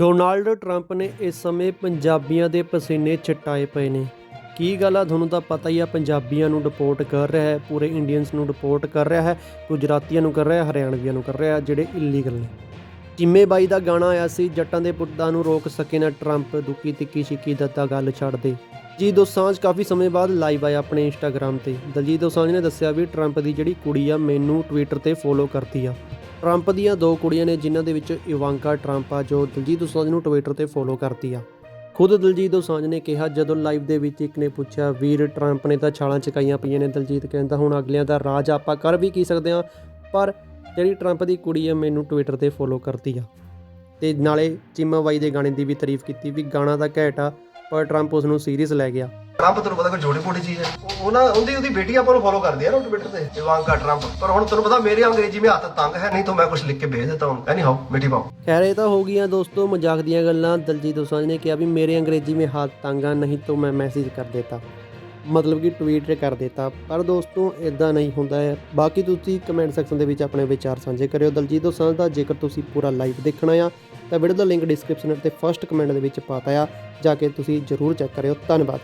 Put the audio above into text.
Donald Trump ਨੇ ਇਸ ਸਮੇਂ ਪੰਜਾਬੀਆਂ ਦੇ ਪਸੀਨੇ ਛਟਾਏ ਪਏ ਨੇ। ਕੀ ਗੱਲ ਆ? ਤੁਹਾਨੂੰ ਤਾਂ ਪਤਾ ਹੀ ਆ, ਪੰਜਾਬੀਆਂ ਨੂੰ ਡਿਪੋਰਟ ਕਰ ਰਿਹਾ ਹੈ, ਪੂਰੇ ਇੰਡੀਅਨਸ ਨੂੰ ਡਿਪੋਰਟ ਕਰ ਰਿਹਾ ਹੈ, ਗੁਜਰਾਤੀਆਂ ਨੂੰ ਕਰ ਰਿਹਾ ਹੈ ਹਰਿਆਣਵੀਆਂ ਨੂੰ ਕਰ ਰਿਹਾ ਹੈ ਜਿਹੜੇ ਇਲੀਗਲ ਨੇ। ਚਿੰਮੇ ਬਾਈ ਦਾ ਗਾਣਾ ਆਇਆ ਸੀ, ਜੱਟਾਂ ਦੇ ਪੁੱਤਾਂ ਨੂੰ ਰੋਕ ਸਕੇ ਨਾ ਟਰੰਪ ਦੁੱਕੀ ਤਿੱਕੀ ਛਿੱਕੀ ਦੱਤਾ ਗੱਲ ਛੱਡ ਦੇ। ਜੀ ਦੋਸਾਂਝ ਕਾਫੀ ਸਮੇਂ ਬਾਅਦ ਲਾਈਵ ਆਇਆ ਆਪਣੇ ਇੰਸਟਾਗ੍ਰam ਤੇ। ਦਲਜੀਤ ਦੋਸਾਂਝ ਨੇ ਦੱਸਿਆ ਵੀ ਟਰੰਪ ਦੀ ਜਿਹੜੀ ਕੁੜੀ ਆ, ਮੈਨੂੰ ਟਵਿੱਟਰ ਤੇ ਫੋਲੋ ਕਰਦੀ ਆ। ਟਰੰਪ ਦੀਆਂ ਦੋ ਕੁੜੀਆਂ ਨੇ, ਜਿਨ੍ਹਾਂ ਦੇ ਵਿੱਚ ਇਵਾਂਕਾ ਟਰੰਪ ਆ, ਜੋ ਦਲਜੀਤ ਦੋਸਾਂਝ ਨੂੰ ਟਵਿੱਟਰ ਤੇ ਫੋਲੋ ਕਰਦੀ ਆ। ਖੁਦ ਦਲਜੀਤ ਦੋਸਾਂਝ ਨੇ ਕਿਹਾ, ਜਦੋਂ ਲਾਈਵ ਦੇ ਵਿੱਚ ਇੱਕ ਨੇ ਪੁੱਛਿਆ, ਵੀਰ, ਟਰੰਪ ਨੇ ਤਾਂ ਛਾਲਾਂ ਚਕਾਈਆਂ ਪਈਆਂ ਨੇ ਦਲਜੀਤ ਕਹਿੰਦਾ ਹੁਣ ਅਗਲਿਆਂ ਦਾ ਰਾਜ ਆਪਾਂ ਕਰ ਵੀ ਕੀ ਸਕਦੇ ਆ ਪਰ ਜਿਹੜੀ ਟਰੰਪ ਦੀ ਕੁੜੀ ਆ, ਮੈਨੂੰ ਟਵਿੱਟਰ ਤੇ ਫੋਲੋ ਕਰਦੀ ਆ। ਤੇ ਨਾਲੇ ਚੀਮਾ ਬਾਈ ਦੇ ਗਾਣੇ ਦੀ ਵੀ ਤਾਰੀਫ ਕੀਤੀ ਵੀ ਗਾਣਾ ਤਾਂ ਘੈਟ ਆ, ਪਰ ਟਰੰਪ ਉਸ ਨੂੰ ਸੀਰੀਅਸ ਲੈ ਗਿਆ। ਟਰੰਪ ਤੈਨੂੰ ਪਤਾ ਕੋਈ ਛੋਟੀ ਮੋਟੀ ਚੀਜ਼ ਹੈ ਉਹ- ਉਹਨਾਂ ਉਹਦੀ ਉਹਦੀ ਬੇਟੀ ਆਪਾਂ ਨੂੰ ਫੋਲੋ ਕਰਦੀ ਹੈ ਨਾ ਟਵਿੱਟਰ ਤੇ ਇਵਾਂਕਾ ਟਰੰਪ ਪਰ ਹੁਣ ਤੈਨੂੰ ਪਤਾ ਮੇਰੇ ਅੰਗਰੇਜ਼ੀ ਵਿੱਚ ਹੱਥ ਤੰਗ ਹੈ ਨਹੀਂ ਤਾਂ ਮੈਂ ਕੁਝ ਲਿਖ ਕੇ ਭੇਜ ਦਿੱਤਾ ਹੂੰ ਐਨੀ ਹਾਓ ਮਿੱਠੀ ਪਾਓ ਖੈਰ ਇਹ ਤਾਂ ਹੋ ਗਈਆਂ ਦੋਸਤੋ ਮਜ਼ਾਕ ਦੀਆਂ ਗੱਲਾਂ ਦਲਜੀਤ ਦੋਸਾਂਝ ਨੇ ਕਿਹਾ ਵੀ ਮੇਰੇ ਅੰਗਰੇਜ਼ੀ में हाथ तंगा नहीं तो मैं मैसेज कर देता ਮਤਲਬ ਕਿ ਟਵੀਟ ਕਰ ਦਿੱਤਾ ਪਰ ਦੋਸਤੋ ਇਦਾਂ ਨਹੀਂ ਹੁੰਦਾ ਹੈ ਬਾਕੀ ਤੁਸੀਂ ਕਮੈਂਟ ਸੈਕਸ਼ਨ ਦੇ ਵਿੱਚ ਆਪਣੇ ਵਿਚਾਰ ਸਾਂਝੇ ਕਰਿਓ ਦਲਜੀਤ ਦੋਸਾਂਝ ਦਾ ਜੇਕਰ ਤੁਸੀਂ ਪੂਰਾ ਲਾਈਵ ਦੇਖਣਾ ਆ ਤਾਂ ਵੀਡੀਓ ਦਾ ਲਿੰਕ ਡਿਸਕ੍ਰਿਪਸ਼ਨ ਅਤੇ ਫਰਸਟ ਕਮੈਂਟ ਦੇ ਵਿੱਚ ਪਾਤਾ ਆ ਜਾ ਕੇ ਤੁਸੀਂ ਜਰੂਰ ਚੈੱਕ ਕਰਿਓ ਧੰਨਵਾਦ